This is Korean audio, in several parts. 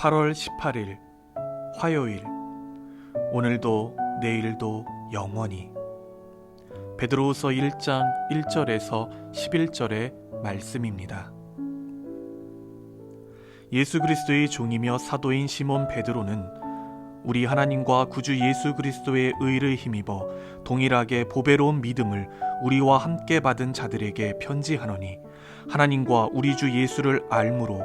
8월 18일 화요일 오늘도 내일도 영원히 베드로후서 1장 1절에서 11절의 말씀입니다. 예수 그리스도의 종이며 사도인 시몬 베드로는 우리 하나님과 구주 예수 그리스도의 의를 힘입어 동일하게 보배로운 믿음을 우리와 함께 받은 자들에게 편지하노니 하나님과 우리 주 예수를 알므로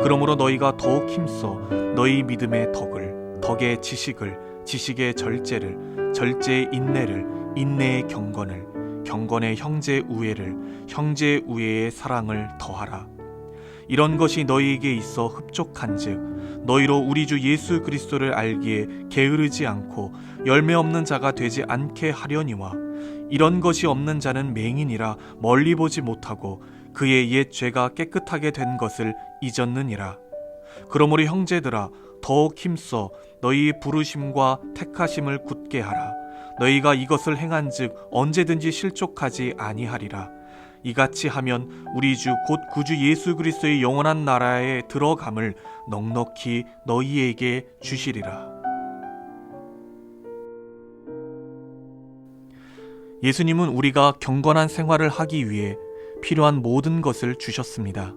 그러므로 너희가 더욱 힘써 너희 믿음의 덕을, 덕의 지식을, 지식의 절제를, 절제의 인내를, 인내의 경건을, 경건의 형제 우애를, 형제 우애의 사랑을 더하라. 이런 것이 너희에게 있어 흡족한즉 너희로 우리 주 예수 그리스도를 알기에 게으르지 않고 열매 없는 자가 되지 않게 하려니와 이런 것이 없는 자는 맹인이라 멀리 보지 못하고 그의 옛 죄가 깨끗하게 된 것을 잊었느니라. 그러므로 형제들아 더욱 힘써 너희 부르심과 택하심을 굳게 하라. 너희가 이것을 행한즉 언제든지 실족하지 아니하리라. 이같이 하면 우리 주 곧 구주 예수 그리스도의 영원한 나라에 들어감을 넉넉히 너희에게 주시리라. 예수님은 우리가 경건한 생활을 하기 위해 필요한 모든 것을 주셨습니다.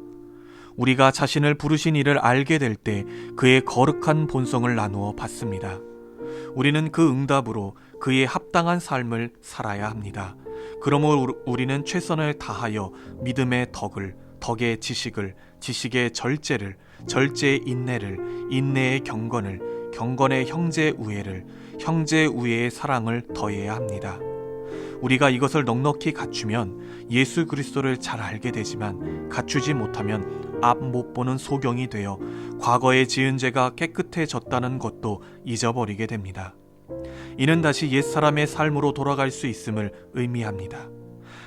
우리가 자신을 부르신 이를 알게 될 때 그의 거룩한 본성을 나누어 받습니다. 우리는 그 응답으로 그의 합당한 삶을 살아야 합니다. 그러므로 우리는 최선을 다하여 믿음의 덕을, 덕의 지식을, 지식의 절제를, 절제의 인내를, 인내의 경건을, 경건의 형제 우애를, 형제 우애의 사랑을 더해야 합니다. 우리가 이것을 넉넉히 갖추면 예수 그리스도를 잘 알게 되지만 갖추지 못하면 앞 못 보는 소경이 되어 과거에 지은 죄가 깨끗해졌다는 것도 잊어버리게 됩니다. 이는 다시 옛사람의 삶으로 돌아갈 수 있음을 의미합니다.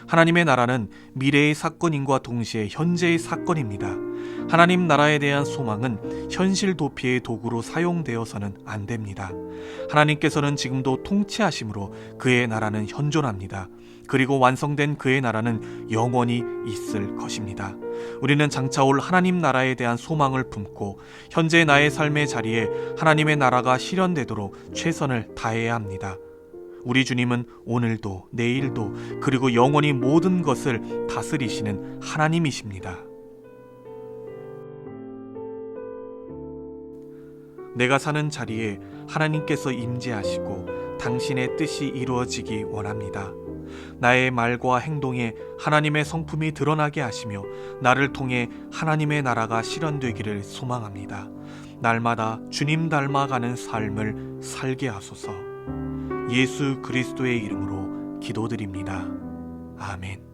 하나님의 나라는 미래의 사건인과 동시에 현재의 사건입니다. 하나님 나라에 대한 소망은 현실 도피의 도구로 사용되어서는 안 됩니다. 하나님께서는 지금도 통치하심으로 그의 나라는 현존합니다. 그리고 완성된 그의 나라는 영원히 있을 것입니다. 우리는 장차 올 하나님 나라에 대한 소망을 품고 현재 나의 삶의 자리에 하나님의 나라가 실현되도록 최선을 다해야 합니다. 우리 주님은 오늘도 내일도 그리고 영원히 모든 것을 다스리시는 하나님이십니다. 내가 사는 자리에 하나님께서 임재하시고 당신의 뜻이 이루어지기 원합니다. 나의 말과 행동에 하나님의 성품이 드러나게 하시며 나를 통해 하나님의 나라가 실현되기를 소망합니다. 날마다 주님 닮아가는 삶을 살게 하소서. 예수 그리스도의 이름으로 기도드립니다. 아멘.